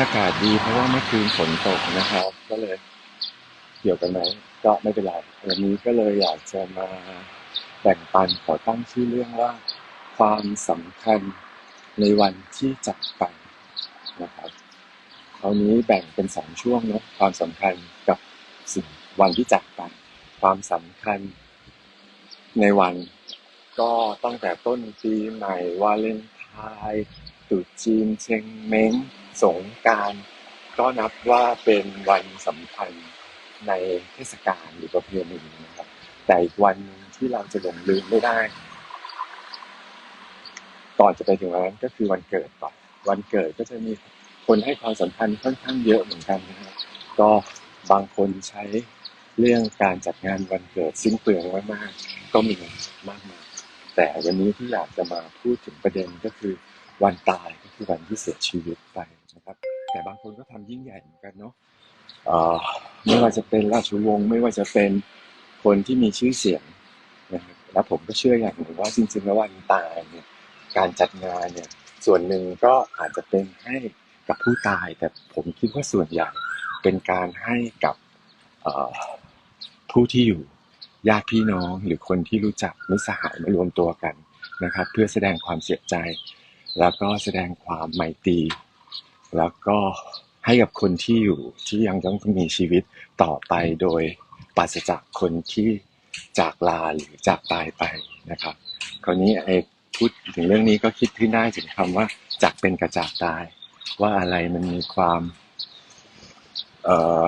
อากาศดีเพราะว่าเมื่อคืนฝนตกนะครับ ก็เลยเกี่ยวกันไหมก็ไม่เป็นไรวันนี้ก็เลยอยากจะมาแบ่งปันขอตั้งชื่อเรื่องว่า ความสำคัญในวันที่จากไปนะครับคราวนี้แบ่งเป็นสองช่วงเนาะความสำคัญกับสิ่งวันที่จากไปความสำคัญในวัน ก็ตั้งแต่ต้นปีใหม่วาเลนไทน์ ตุจีน เชงเม้ง สงการก็นับว่าเป็นวันสำคัญในเทศกาลหรือประเพณีนะครับ แต่อีกวันที่เราจะหลงลืมไม่ได้ ก่อนจะไปถึงวันนั้นก็คือวันเกิดก่อน วันเกิดก็จะมีคนให้ความสำคัญค่อนข้างเยอะเหมือนกันนะครับก็บางคนใช้เรื่องการจัดงานวันเกิดสิ้นเปลืองมากๆก็มีมากมายแต่วันนี้ที่อยากจะมาพูดถึงประเด็นก็คือ วันตายก็คือวันที่เสียชีวิตไปนะครับ แต่บางคนก็ทำยิ่งใหญ่เหมือนกันเนาะไม่ว่าจะเป็นราชวงศ์ไม่ว่าจะเป็นคนที่มีชื่อเสียงนะครับแล้วผมก็เชื่ออย่างหนึ่งว่าจริงๆแล้ววันตายเนี่ยการจัดงานเนี่ยส่วนหนึ่งก็อาจจะเป็นให้กับผู้ตาย แต่ผมคิดว่าส่วนใหญ่เป็นการให้กับผู้ที่อยู่ญาติพี่น้องหรือคนที่รู้จักมิสหายมารวมตัวกันนะครับ เพื่อแสดงความเสียใจ แล้วก็แสดงความไมตรีแล้วก็ให้กับคนที่อยู่ที่ยังต้องมีชีวิตต่อไปโดยปราศจากคนที่จากลาหรือจากตายไปนะครับ คราวนี้ไอ้พูดถึงเรื่องนี้ก็คิดขึ้นได้ถึงคำว่าจากเป็นกระจากตาย ว่าอะไรมันมีความ เออ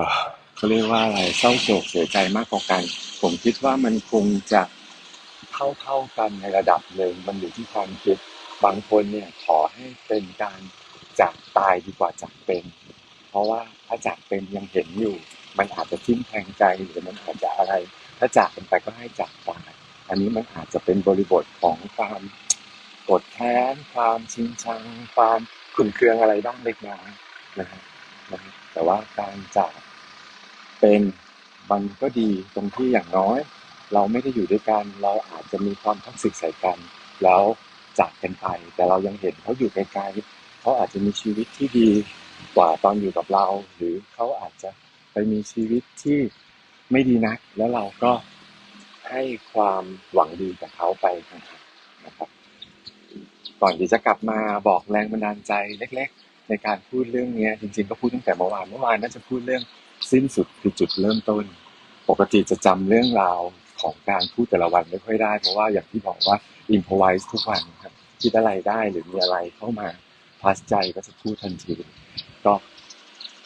เขาเรียกว่าอะไรเศร้าโศกเสียใจมากกว่ากัน ผมคิดว่ามันคงจะเท่าเท่าๆกันในระดับหนึ่งมันอยู่ที่ความคิด บางคนเนี่ยขอให้เป็นการจากตายดีกว่าจากเป็น เพราะว่าถ้าจากเป็นยังเห็นอยู่ มันอาจจะทิ่มแทงใจหรือมันอาจจะอะไร ถ้าจากเป็นไปก็ให้จากตายอันนี้มันอาจจะเป็นบริบทของความกดแค้นความชิงชัง ความขุ่นเคืองอะไรบ้างเล็กน้อยนะฮะนะฮะแต่ว่าการจากเป็นมันก็ดีตรงที่อย่างน้อย เราไม่ได้อยู่ด้วยกัน เราอาจจะมีความท็อกซิกใส่กัน แล้ว จากกันไป แต่เรายังเห็นเขาอยู่ไกลๆเขาอาจจะมีชีวิตที่ดีกว่าตอนอยู่กับเรา หรือเขาอาจจะไปมีชีวิตที่ไม่ดีนัก แล้วเราก็ให้ความหวังดีกับเขาไปนะครับ ก่อนที่จะกลับมาบอกแรงบันดาลใจเล็ก ๆ ในการพูดเรื่องเนี้ยจริงๆ ก็พูดตั้งแต่เมื่อวานเมื่อวานน่าจะพูดเรื่องสิ้นสุดคือจุดเริ่มต้น ปกติจะจำเรื่องราว ของการพูดแต่ละวันไม่ค่อยได้ เพราะว่าอย่างที่บอกว่า improvise ทุกวันครับคิดอะไรได้หรือมีอะไรเข้ามาพาสใจก็จะพูดทันทีก็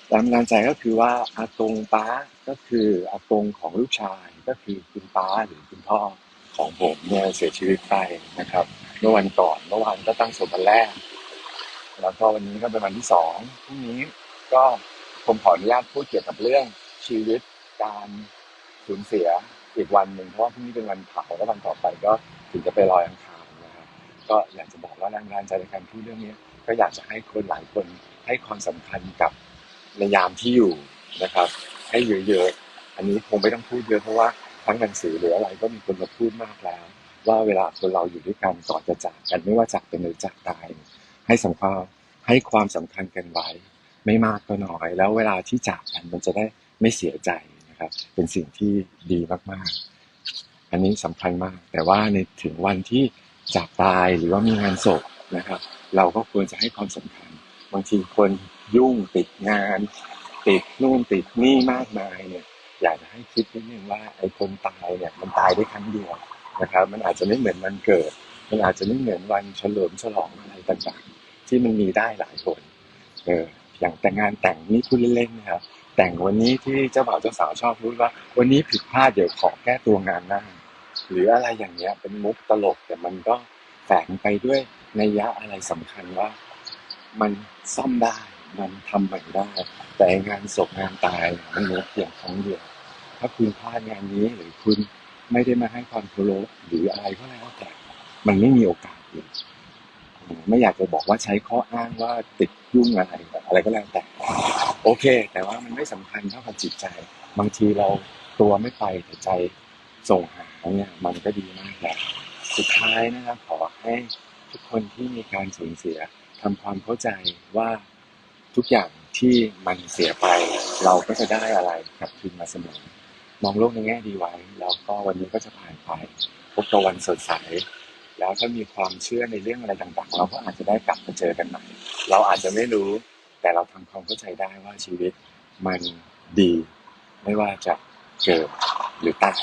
แรงบันดาลใจก็คือว่าอากงป้าก็คืออากงของลูกชายก็คือคุณป้าหรือคุณพ่อของผมเนี่ยเสียชีวิตไปนะครับ เมื่อวันก่อนเมื่อวานก็ตั้งศพวันแรก แล้วก็วันนี้ก็เป็นวันที่สองพรุ่งนี้ก็ผมขออนุญาตพูดเกี่ยวกับเรื่องชีวิตการสูญเสีย อีกวันหนึ่งเพราะว่าพรุ่งนี้เป็นวันเผาแล้ววันต่อไปก็ถึงจะไปลอยอังคารนะครับก็อยากจะบอกว่าแรงบันดาลใจในการพูดเรื่องนี้ก็อยากจะให้คนหลายคนให้ความสำคัญกับในยามที่อยู่นะครับ ให้เยอะๆอันนี้คงไม่ต้องพูดเยอะเพราะว่าทั้งหนังสือหรืออะไรก็มีคนมาพูดมากแล้ว ว่าเวลาคนเราอยู่ด้วยกันก่อนจะจากกันไม่ว่าจากเป็นหรือจากตายให้สำคัญให้ความสำคัญกันไว้ ไม่มากก็น้อย แล้วเวลาที่จากกันมันจะได้ไม่เสียใจ นะครับ เป็นสิ่งที่ดีมากๆ อันนี้สำคัญมาก แต่ว่าในถึงวันที่จากตายหรือว่ามีงานศพนะครับ เราก็ควรจะให้ความสำคัญ บางทีคนยุ่งติดงาน ติดนู่นติดนี่มากมายเนี่ยอยากจะให้คิดนิดนึงว่าไอ้คนตายเนี่ยมันตายได้ครั้งเดียวนะครับ มันอาจจะไม่เหมือนวันเกิด มันอาจจะไม่เหมือนวันเฉลิมฉลองอะไรต่างๆ ที่มันมีได้หลายคนเอออย่างแต่งงานแต่งนี่พูดเล่นๆนะครับ แต่งวันนี้ที่เจ้าบ่าวเจ้าสาวชอบพูดว่า วันนี้ผิดพลาดเดี๋ยวขอแก้ตัวงานหน้าหรืออะไรอย่างเงี้ย เป็นมุกตลกแต่มันก็แฝงไปด้วยนัยยะอะไรสำคัญว่า มันซ่อมได้มันทำใหม่ได้ แต่งานศพงานตายมันมีเพียงครั้งเดียวถ้าคุณพลาดงานนี้หรือคุณไม่ได้มาให้ความเคารพหรืออะไรก็แล้วแต่ มันไม่มีโอกาสเลยไม่อยากจะบอกว่าใช้ข้ออ้างว่าติดยุ่งอะไรอะไรก็แล้วแต่ โอเค แต่ว่ามันไม่สำคัญเท่ากับจิตใจ บางทีเราตัวไม่ไปแต่ใจส่งหาเนี่ยมันก็ดีมากแล้วสุดท้ายนะครับขอให้ทุกคนที่มีการสูญเสียทำความเข้าใจว่าทุกอย่างที่มันเสียไป เราก็จะได้อะไรกลับคืนมาเสมอมองโลกในแง่ดีไว้ แล้วก็วันนี้ก็จะผ่านไปพบกับวันสดใสแล้วถ้ามีความเชื่อในเรื่องอะไรต่างๆ เราก็อาจจะได้กลับมาเจอกันใหม่ เราอาจจะไม่รู้ แต่เราทำความเข้าใจได้ว่าชีวิตมันดี ไม่ว่าจะเกิดหรือตาย